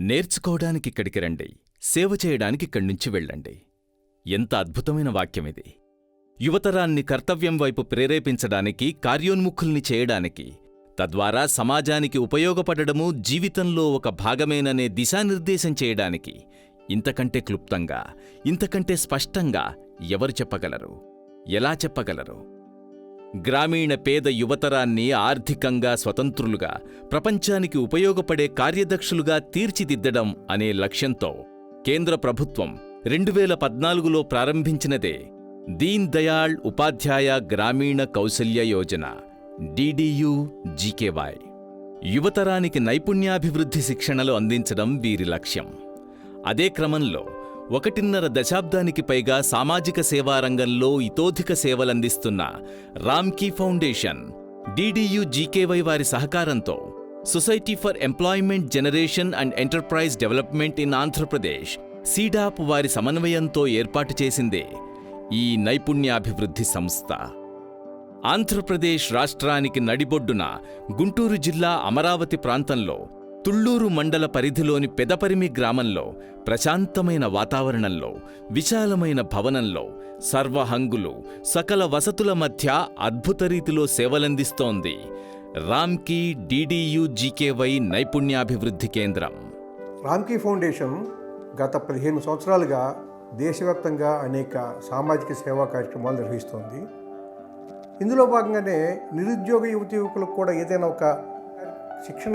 నేర్చుకోవడానికి ఇక్కడికి రండి సేవ చేయడానికి ఇక్కడి నుంచి వెళ్ళండి. ఎంత అద్భుతమైన వాక్యమిది యువతరాన్ని కర్తవ్యం వైపు ప్రేరేపించడానికి కార్యోన్ముఖుల్ని చేయడానికి తద్వారా సమాజానికి ఉపయోగపడడము జీవితంలో ఒక భాగమేననే దిశానిర్దేశం చేయడానికి ఇంతకంటే క్లుప్తంగా ఇంతకంటే స్పష్టంగా ఎవరు చెప్పగలరు? ఎలా చెప్పగలరు? గ్రామీణ పేద యువతరాన్ని ఆర్థికంగా స్వతంత్రులుగా ప్రపంచానికి ఉపయోగపడే కార్యదక్షులుగా తీర్చిదిద్దడం అనే లక్ష్యంతో కేంద్ర ప్రభుత్వం రెండు వేల పద్నాలుగులో ప్రారంభించినదే దీన్ దయాళ్ ఉపాధ్యాయ గ్రామీణ కౌశల్య యోజన డిడియు జీకేవాయ్ యువతరానికి నైపుణ్యాభివృద్ధి శిక్షణలు అందించడం వీరి లక్ష్యం. అదే క్రమంలో ఒకటిన్నర దశాబ్దానికి పైగా సామాజిక సేవా రంగంలో ఇతోధిక సేవలందిస్తున్న రామ్కీ ఫౌండేషన్ డిడియు జీకేవై వారి సహకారంతో society for employment generation and enterprise development in Andhra Pradesh SEEDAP వారి సమన్వయంతో ఏర్పాటు చేసిందే ఈ నైపుణ్యాభివృద్ధి సంస్థ. ఆంధ్రప్రదేశ్ రాష్ట్రానికి నడిబొడ్డున గుంటూరు జిల్లా అమరావతి ప్రాంతంలో తుళ్ళూరు మండల పరిధిలోని పెదపరిమి గ్రామంలో ప్రశాంతమైన వాతావరణంలో విశాలమైన భవనంలో సర్వహంగులు సకల వసతుల మధ్య అద్భుత రీతిలో సేవలందిస్తోంది. రామ్కీ డిడియు జీకేవై నైపుణ్యాభివృద్ధి కేంద్రం. రామ్కీ ఫౌండేషన్ గత పదిహేను సంవత్సరాలుగా దేశవ్యాప్తంగా అనేక సామాజిక సేవా కార్యక్రమాలు నిర్వహిస్తోంది. ఇందులో భాగంగానే నిరుద్యోగ యువతి యువకులకు కూడా ఏదైనా ఒక శిక్షణ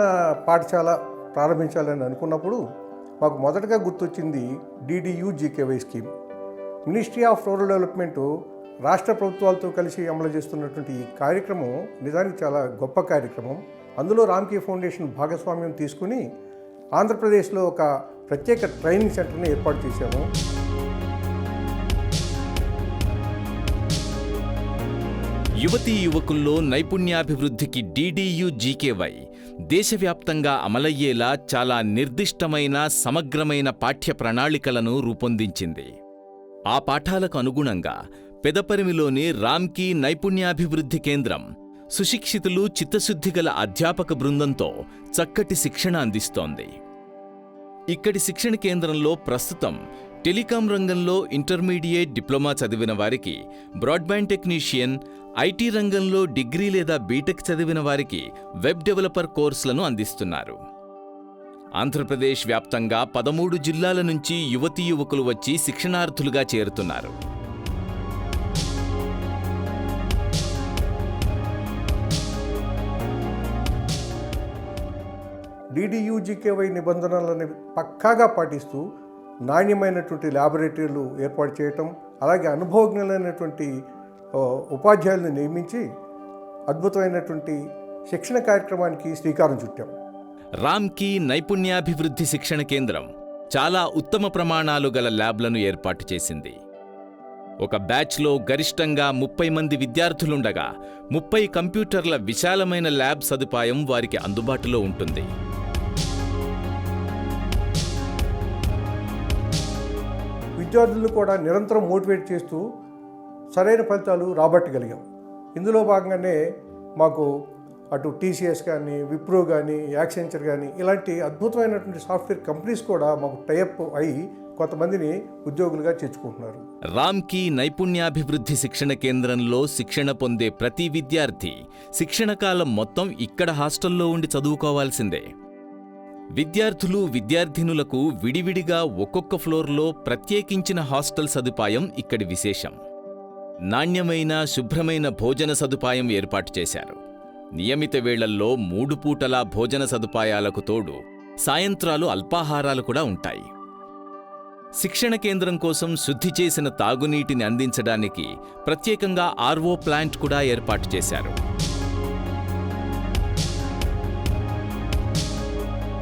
పాఠశాల ప్రారంభించాలని అనుకున్నప్పుడు మాకు మొదటగా గుర్తొచ్చింది DDU GKY scheme. Ministry of rural development రాష్ట్ర ప్రభుత్వాలతో కలిసి అమలు చేస్తున్నటువంటి ఈ కార్యక్రమం నిజానికి చాలా గొప్ప కార్యక్రమం. అందులో రామ్కీ ఫౌండేషన్ భాగస్వామ్యం తీసుకుని ఆంధ్రప్రదేశ్లో ఒక ప్రత్యేక ట్రైనింగ్ సెంటర్ని ఏర్పాటు చేశాము. యువతీ యువకుల్లో నైపుణ్యాభివృద్ధికి డీడీయూ జీకేవై దేశవ్యాప్తంగా అమలయ్యేలా చాలా నిర్దిష్టమైన సమగ్రమైన పాఠ్య ప్రణాళికలను రూపొందించింది. ఆ పాఠాలకు అనుగుణంగా పెదపరిమిలోని రామ్కీ నైపుణ్యాభివృద్ధి కేంద్రం సుశిక్షితులు చిత్తశుద్ధిగల అధ్యాపక బృందంతో చక్కటి శిక్షణ అందిస్తోంది. ఇక్కడి శిక్షణ కేంద్రంలో ప్రస్తుతం టెలికాం రంగంలో ఇంటర్మీడియేట్ డిప్లొమా చదివిన వారికి బ్రాడ్బ్యాండ్ టెక్నీషియన్ ఐటీ రంగంలో డిగ్రీ లేదా బీటెక్ చదివిన వారికి వెబ్ డెవలపర్ కోర్సులను అందిస్తున్నారు. ఆంధ్రప్రదేశ్ వ్యాప్తంగా పదమూడు జిల్లాల నుంచి యువతీ యువకులు వచ్చి శిక్షణార్థులుగా చేరుతున్నారు. డిడియూజీకేవై నిబంధనలను పక్కాగా పాటిస్తూ నాణ్యమైనటువంటి ల్యాబొరేటరీలు ఏర్పాటు చేయటం అలాగే అనుభవజ్ఞులైనటువంటి ఉపాధ్యాయులను నియమించి అద్భుతమైనటువంటి శిక్షణ కార్యక్రమానికి శ్రీకారం చుట్టాం. రామ్కీ నైపుణ్యాభివృద్ధి శిక్షణ కేంద్రం చాలా ఉత్తమ ప్రమాణాలు గల ల్యాబ్లను ఏర్పాటు చేసింది. ఒక బ్యాచ్లో గరిష్టంగా ముప్పై మంది విద్యార్థులుండగా ముప్పై కంప్యూటర్ల విశాలమైన ల్యాబ్ సదుపాయం వారికి అందుబాటులో ఉంటుంది. విద్యార్థులను కూడా నిరంతరం మోటివేట్ చేస్తూ సరైన ఫలితాలు రాబట్టగలిగాం ఇందులో భాగంగానే మాకు అటు టీసీఎస్ కానీ విప్రో కానీ యాక్సెంచర్ కానీ ఇలాంటి అద్భుతమైనటువంటి సాఫ్ట్వేర్ కంపెనీస్ కూడా మాకు టైఅప్ అయి కొంతమందిని ఉద్యోగులుగా చేర్చుకుంటున్నారు. రామ్కి నైపుణ్యాభివృద్ధి శిక్షణ కేంద్రంలో శిక్షణ పొందే ప్రతి విద్యార్థి శిక్షణ కాలం మొత్తం ఇక్కడ హాస్టల్లో ఉండి చదువుకోవాల్సిందే. విద్యార్థులు విద్యార్థినులకు విడివిడిగా ఒక్కొక్క ఫ్లోర్లో ప్రత్యేకించిన హాస్టల్ సదుపాయం ఇక్కడి విశేషం. నాణ్యమైన శుభ్రమైన భోజన సదుపాయం ఏర్పాటు చేశారు. నియమిత వేళల్లో మూడు పూటలా భోజన సదుపాయాలకు తోడు సాయంత్రాలు అల్పాహారాలు కూడా ఉంటాయి. శిక్షణ కేంద్రం కోసం శుద్ధి చేసిన తాగునీటిని అందించడానికి ప్రత్యేకంగా ఆర్వో ప్లాంట్ కూడా ఏర్పాటు చేశారు.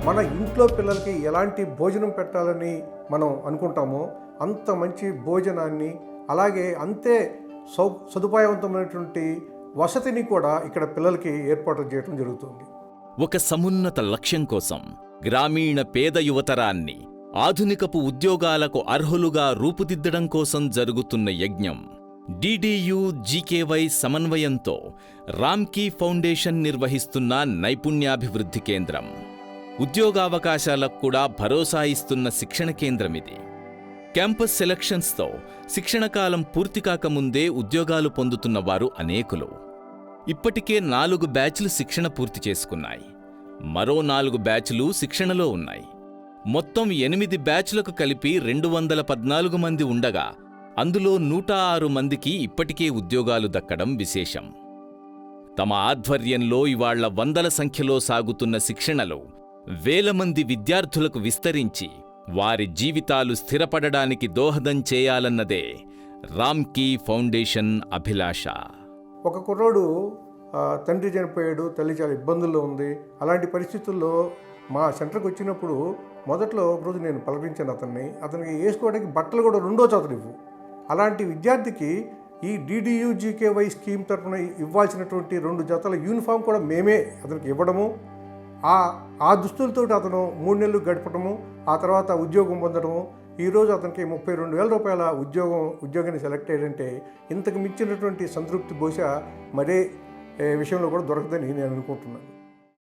మన ఇంట్లో పిల్లలకి ఎలాంటి భోజనం పెట్టాలని మనం అనుకుంటామో అంత మంచి భోజనాన్ని అలాగే అంతే సౌ సదుపాయవంతమైనటువంటి వసతిని కూడా ఇక్కడ పిల్లలకి ఏర్పాటు చేయడం జరుగుతుంది. ఒక సమున్నత లక్ష్యం కోసం గ్రామీణ పేద యువతరాన్ని ఆధునికపు ఉద్యోగాలకు అర్హులుగా రూపుదిద్దడం కోసం జరుగుతున్న యజ్ఞం డిడియు జీకేవై సమన్వయంతో రామ్కీ ఫౌండేషన్ నిర్వహిస్తున్న నైపుణ్యాభివృద్ధి కేంద్రం. ఉద్యోగావకాశాలకు కూడా భరోసా ఇస్తున్న శిక్షణ కేంద్రం ఇది. క్యాంపస్ సెలక్షన్స్తో శిక్షణ కాలం పూర్తి కాకముందే ఉద్యోగాలు పొందుతున్న వారు అనేకులు. ఇప్పటికే నాలుగు బ్యాచ్లు శిక్షణ పూర్తి చేసుకున్నాయి. మరో నాలుగు బ్యాచ్లు శిక్షణలో ఉన్నాయి. మొత్తం ఎనిమిది బ్యాచ్లకు కలిపి రెండు వందల పద్నాలుగు మంది ఉండగా అందులో నూట ఆరు మందికి ఇప్పటికే ఉద్యోగాలు దక్కడం విశేషం. తమ ఆధ్వర్యంలో ఇవాళ్ళ వందల సంఖ్యలో సాగుతున్న శిక్షణలో వేల మంది విద్యార్థులకు విస్తరించి వారి జీవితాలు స్థిరపడడానికి దోహదం చేయాలన్నదే రామ్కీ ఫౌండేషన్ అభిలాష. ఒక కుర్రోడు తండ్రి చనిపోయాడు తల్లి చాలా ఇబ్బందుల్లో ఉంది. అలాంటి పరిస్థితుల్లో మా సెంటర్కి వచ్చినప్పుడు మొదట్లో ఒకరోజు నేను పలకరించాను అతన్ని. అతనికి వేసుకోవడానికి బట్టలు కూడా రెండో చదువు ఇవ్వు. అలాంటి విద్యార్థికి ఈ డిడియుజీకేవై స్కీమ్ తరఫున ఇవ్వాల్సినటువంటి రెండు జతల యూనిఫామ్ కూడా మేమే అతనికి ఇవ్వడము. ఆ ఆ దుస్తులతో అతను మూడు నెలలు గడపడము ఆ తర్వాత ఉద్యోగం పొందడము ఈరోజు అతనికి ముప్పై రెండు వేల రూపాయల ఉద్యోగం ఉద్యోగాన్ని సెలెక్ట్ అయ్యాడంటే ఇంతకు మించినటువంటి సంతృప్తి బహుశా మరే విషయంలో కూడా దొరకదని నేను అనుకుంటున్నాను.